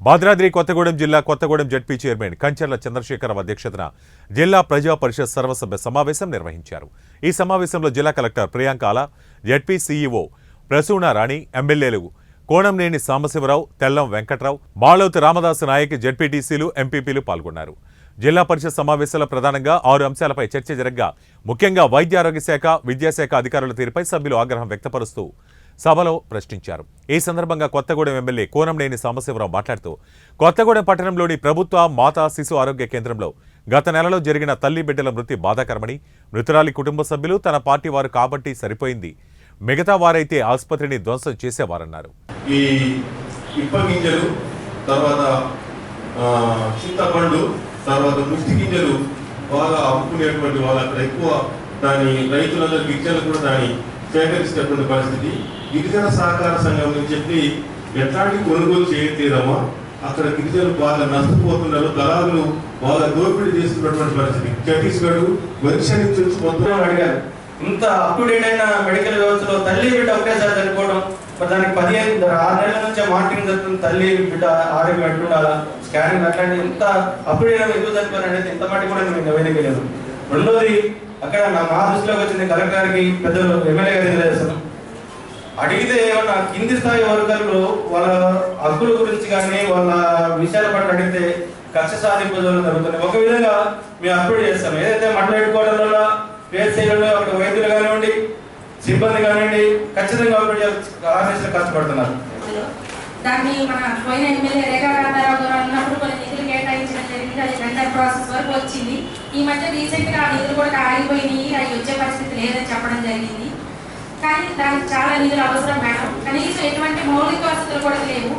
భద్రాద్రి కొత్తగూడెం జిల్లా Kothagudem ZP chairman Kancharla Chandrasekhara Rao అధ్యక్షతన జిల్లా ప్రజా పరిషత్ సర్వసభ్య సమావేశం నిర్వహించారు. ఈ సమావేశంలో జిల్లా collector Priyanka Ala ZP CEO Prasuna Rani ఎమ్మెల్యేలు కోణంనేని సాంబశివరావు తెల్లం వెంకట్రావు మాళవతి రామదాసు నాయక్ జడ్పీటీసీలు ఎంపీపీలు పాల్గొన్నారు. జిల్లా పరిషత్ సమావేశంలో ప్రధానంగా ఆరు అంశాలపై చర్చ జరగగా ముఖ్యంగా వైద్య ఆరోగ్య శాఖ విద్యాశాఖ అధికారుల తీరుపై సభ్యులు ఆగ్రహం వ్యక్తపరుస్తూ సభలో ప్రశ్నించారు. ఈ సందర్భంగా కొత్తగూడెం ఎమ్మెల్యే కోనంనేని సాంబశివరావు మాట్లాడుతూ కొత్తగూడెం పట్టణంలోని ప్రభుత్వ మాతా శిశు ఆరోగ్య కేంద్రంలో గత నెలలో జరిగిన తల్లి బిడ్డల మృతి బాధాకరమని మృతురాలి కుటుంబ సభ్యులు తన పార్టీ వారు కాబట్టి సరిపోయింది. మిగతా వారైతే ఆసుపత్రిని ధ్వంసం చేసేవారన్నారు. ఈ తర్వాత చింతపండు తర్వాత ముష్టి గింజలు బాగా అమ్ముకునేటువంటి వాళ్ళు అక్కడ ఎక్కువ దాని రైతులందరూ గిరిజనులు కూడా దాని సేకరించినటువంటి పరిస్థితి. గిరిజన సహకార సంఘం అని చెప్పి ఎట్లాంటి కొనుగోలు చేయట్లేదమ్మా. అక్కడ గిరిజనులు బాగా నష్టపోతున్నారు. దళాలు బాగా దోపిడీ చేస్తున్నటువంటి పరిస్థితి. ఛత్తీస్గఢ్ ఒరిస్సా చూసి మొత్తం అడిగారు. ఇంత అప్ డేట్ అయిన మెడికల్ వ్యవస్థలో తల్లి బిడ్డ ఒకటేసారి చనిపోవడం మరి దానికి పదిహేను ఆరు నెలల నుంచే మార్కెటింగ్ జరుగుతుంది. తల్లి బిడ్డ ఆరోగ్యం ఎట్లుండాలా? స్కానింగ్ అట్లాంటి ఇంత అప్ డేట్ ఎందుకు చనిపోయారు అనేది ఇంత మట్టి కూడా నేను వేయలేదు రెండోది అక్కడ నా మా దృష్టిలోకి వచ్చింది కలెక్టర్ గారికి పెద్దలు ఎమ్మెల్యే గారికి తెలియజేస్తాను. అడిగితే ఏమన్నా కింది స్థాయి వర్గాల్లో వాళ్ళ హక్కుల గురించి కానీ వాళ్ళ విషయాల పట్ల అడిగితే కక్ష సాధింపు జరుగుతుంది ఒక విధంగా మేము అప్లోడ్ చేస్తాం. ఏదైతే మండల హెడ్ క్వార్టర్లలో పిహెచ్సీలలో అక్కడ వైద్యులు కానివ్వండి సిబ్బంది కానివ్వండి ఖచ్చితంగా అప్లోడ్ ఆర్ఎస్లో కష్టపడుతున్నారు దాన్ని మన పోయిన ఎమ్మెల్యే రేఖా రామారావు గారు అన్నప్పుడు కొన్ని నిధులు కేటాయించడం జరిగింది. అది టెండర్ ప్రాసెస్ వరకు వచ్చింది. ఈ మధ్య రీసెంట్గా ఆ నిధులు కూడా ఆగిపోయినాయి. అవి వచ్చే పరిస్థితి లేదని చెప్పడం జరిగింది. కానీ దానికి చాలా నిధులు అవసరం మేడం. కనీసం ఎటువంటి మౌలిక వసతులు కూడా లేవు.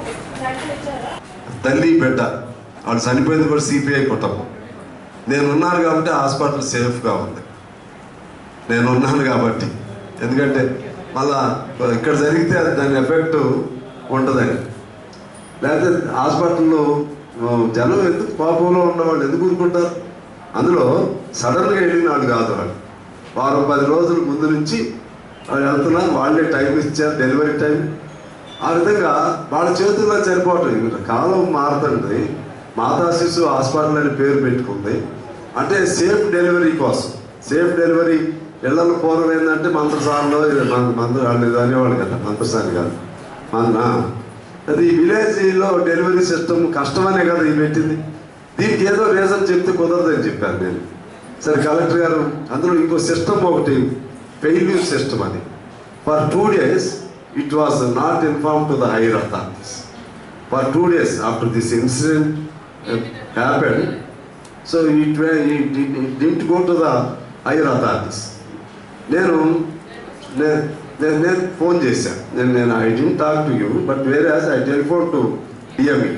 తల్లి బిడ్డ వాళ్ళు చనిపోయింది కూడా సిపిఐ కుటుంబం నేను ఉన్నాను కాబట్టి హాస్పిటల్ సేఫ్గా ఉంది. నేను ఉన్నాను కాబట్టి. ఎందుకంటే మళ్ళా ఇక్కడ జరిగితే అది దాని ఎఫెక్ట్ ఉంటుందని. లేకపోతే హాస్పిటల్లో జనం ఎందుకు పాపంలో ఉన్నవాళ్ళు ఎందుకు ఊరుకుంటారు? అందులో సడన్గా వెళ్ళిన వాళ్ళు కాదు వాళ్ళు. వారం పది రోజుల ముందు నుంచి వాళ్ళు వెళ్తున్నారు వాళ్ళే టైం ఇచ్చారు డెలివరీ టైం. ఆ విధంగా వాళ్ళ చేతుల్లో చనిపోవటం ఇంకా కాలం మారుతుంది. మాతా శిశు హాస్పిటల్ అని పేరు పెట్టుకుంది. అంటే సేఫ్ డెలివరీ కోసం. సేఫ్ డెలివరీ ఇళ్ళలో పూర్వం ఏంటంటే మంత్రసాలలో ఇది మంత్ర వాళ్ళు అనేవాళ్ళు కదా మంత్రసాని కాదు. మన అది విలేజ్లో డెలివరీ సిస్టమ్ కష్టమనే కదా ఇది పెట్టింది. దీనికి ఏదో రీజన్ చెప్తే కుదరదని చెప్పాను నేను. సరే కలెక్టర్ గారు అందులో ఇంకో సిస్టమ్ ఒకటి ఫెయిల్యూర్ సిస్టమ్ అని for two days it was not inform to the higher authorities for two days after this incident happen so it didn't go to the higher authorities నేను నే- నేను నేను ఫోన్ చేశాను నేను నేను I didn't talk to you but వేరే I telephone to DME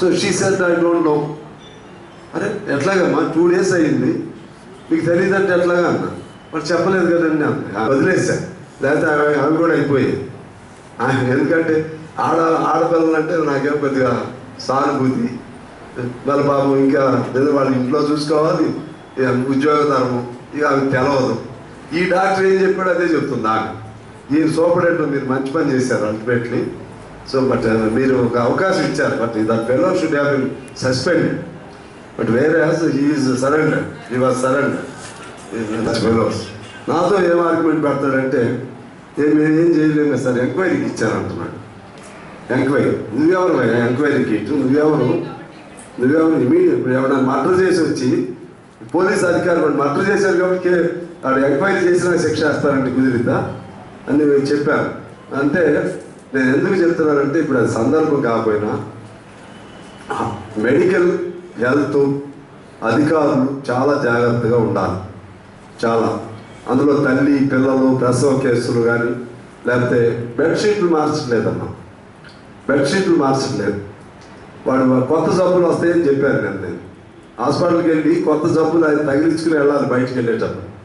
so she said I don't know అరే ఎట్లాగమ్మా? టూ డేస్ అయ్యింది మీకు తెలియదంటే ఎట్లాగా అన్న? మరి చెప్పలేదు కదండి అన్న? వదిలేసా లేకపోతే అవి అవి కూడా అయిపోయాయి ఎందుకంటే ఆడ ఆడపిల్లలు అంటే నాకేం పెద్దగా సానుభూతి. వాళ్ళ పాపం ఇంకా ఏదో వాళ్ళ ఇంట్లో చూసుకోవాలి. ఉద్యోగ ధర్మం. ఇక అవి తెలవదు. ఈ డాక్టర్ ఏం చెప్పాడు అదే చెప్తుంది నాకు ఈ సూపరింటెండెంట్ మీరు మంచి పని చేశారు అల్టిమేట్లీ. సో బట్ మీరు ఒక అవకాశం ఇచ్చారు. But the fellow should have been suspend but వేరే he's surrender he was surrender fellows నాతో ఏం ఆర్గ్యుమెంట్ పెడతాడంటే ఏం ఏం చేయలేము సార్ ఎంక్వైరీకి ఇచ్చారంటున్నాడు ఎంక్వైరీ నువ్వెవరు ఎంక్వైరీకి ఇటు నువ్వెవరు? నువ్వెవరు? ఇమీడియట్ ఇప్పుడు ఎవరైనా మర్డర్ చేసి వచ్చి పోలీస్ అధికారులు మర్డర్ చేశారు కాబట్టి వాడు ఎంక్వైరీ చేసినా శిక్ష వేస్తారంటే కుదిరిద్దా? అని నేను చెప్పాను. అంటే నేను ఎందుకు చెప్తున్నానంటే ఇప్పుడు అది సందర్భం కాకపోయినా మెడికల్ హెల్త్ అధికారులు చాలా జాగ్రత్తగా ఉండాలి. చాలా. అందులో తల్లి పిల్లలు ప్రసవ కేసులు కానీ లేకపోతే బెడ్షీట్లు మార్చట్లేదమ్మా. బెడ్షీట్లు మార్చట్లేదు. వాడు కొత్త జబ్బులు వస్తాయని చెప్పాను నేను. నేను హాస్పిటల్కి వెళ్ళి కొత్త జబ్బులు అది తగిలించుకుని వెళ్ళాలి బయటికి వెళ్ళేటప్పుడు.